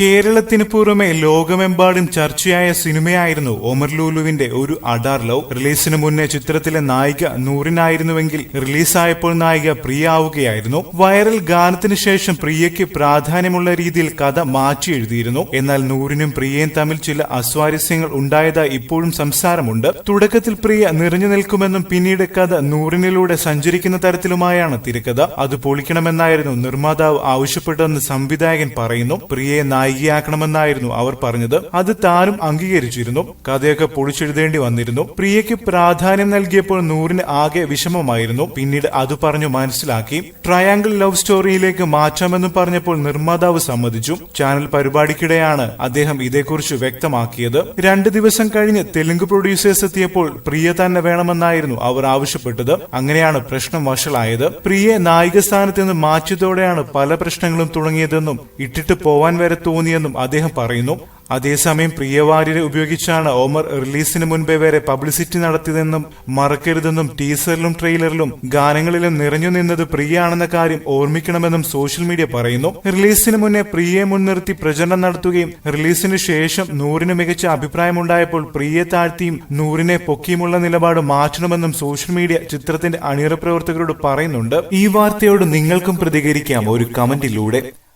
കേരളത്തിന് പുറമെ ലോകമെമ്പാടും ചർച്ചയായ സിനിമയായിരുന്നു ഒമർ ലൂലുവിന്റെ ഒരു അഡാർ ലവ്. റിലീസിന് മുന്നേ ചിത്രത്തിലെ നായിക നൂറിനായിരുന്നുവെങ്കിൽ റിലീസായപ്പോൾ നായിക പ്രിയ ആവുകയായിരുന്നു വൈറൽ ഗാനത്തിന് ശേഷം പ്രിയയ്ക്ക് പ്രാധാന്യമുള്ള രീതിയിൽ കഥ മാറ്റി എഴുതിയിരുന്നു. എന്നാൽ നൂറിനും പ്രിയയും തമ്മിൽ ചില അസ്വാരസ്യങ്ങൾ ഉണ്ടായതായി ഇപ്പോഴും സംസാരമുണ്ട്. തുടക്കത്തിൽ പ്രിയ നിറഞ്ഞു നിൽക്കുമെന്നും പിന്നീട് കഥ നൂറിനിലൂടെ സഞ്ചരിക്കുന്ന തരത്തിലുമായാണ് തിരക്കഥ. അത് പൊളിക്കണമെന്നായിരുന്നു നിർമ്മാതാവ് ആവശ്യപ്പെട്ടതെന്ന് സംവിധായകൻ പറയുന്നു. പ്രിയയെ നായികയാക്കണമെന്നായിരുന്നു അവർ പറഞ്ഞത്. അത് താനും അംഗീകരിച്ചിരുന്നു. കഥയൊക്കെ പൊളിച്ചെഴുതേണ്ടി വന്നിരുന്നു. പ്രിയയ്ക്ക് പ്രാധാന്യം നൽകിയപ്പോൾ നൂറിന് ആകെ വിഷമമായിരുന്നു. പിന്നീട് അത് പറഞ്ഞു മനസ്സിലാക്കി. ട്രയാങ്കിൾ ലവ് സ്റ്റോറിയിലേക്ക് മാറ്റാമെന്ന് പറഞ്ഞപ്പോൾ നിർമ്മാതാവ് സമ്മതിച്ചു. ചാനൽ പരിപാടിക്കിടെയാണ് അദ്ദേഹം ഇതേക്കുറിച്ച് വ്യക്തമാക്കിയത്. രണ്ട് ദിവസം കഴിഞ്ഞ് തെലുങ്ക് പ്രൊഡ്യൂസേഴ്സ് എത്തിയപ്പോൾ പ്രിയ തന്നെ വേണമെന്നായിരുന്നു അവർ ആവശ്യപ്പെട്ടത്. അങ്ങനെയാണ് പ്രശ്നം വഷളായത്. പ്രിയെ നായിക സ്ഥാനത്ത് നിന്ന് മാറ്റിയതോടെയാണ് പല പ്രശ്നങ്ങളും തുടങ്ങിയതെന്നും ഇട്ടിട്ട് പോവാൻ വരെ തോന്നിയെന്നും അദ്ദേഹം പറയുന്നു. അതേസമയം പ്രിയവാര്യരെ ഉപയോഗിച്ചാണ് ഓമർ റിലീസിന് മുൻപേ വരെ പബ്ലിസിറ്റി നടത്തിയതെന്നും മറക്കരുതെന്നും ടീസറിലും ട്രെയിലറിലും ഗാനങ്ങളിലും നിറഞ്ഞു നിന്നത് പ്രിയയാണെന്ന കാര്യം ഓർമ്മിക്കണമെന്നും സോഷ്യൽ മീഡിയ പറയുന്നു. റിലീസിന് മുന്നേ പ്രിയയെ മുൻനിർത്തി പ്രചരണം നടത്തുകയും റിലീസിന് ശേഷം നൂറിന് മികച്ച അഭിപ്രായമുണ്ടായപ്പോൾ പ്രിയെ താഴ്ത്തിയും നൂറിനെ പൊക്കിയുമുള്ള നിലപാട് മാറ്റണമെന്നും സോഷ്യൽ മീഡിയ ചിത്രത്തിന്റെ അണിയറ പ്രവർത്തകരോട് പറയുന്നുണ്ട്. ഈ വാർത്തയോട് നിങ്ങൾക്കും പ്രതികരിക്കാം. ഒരു കമന്റിലൂടെ.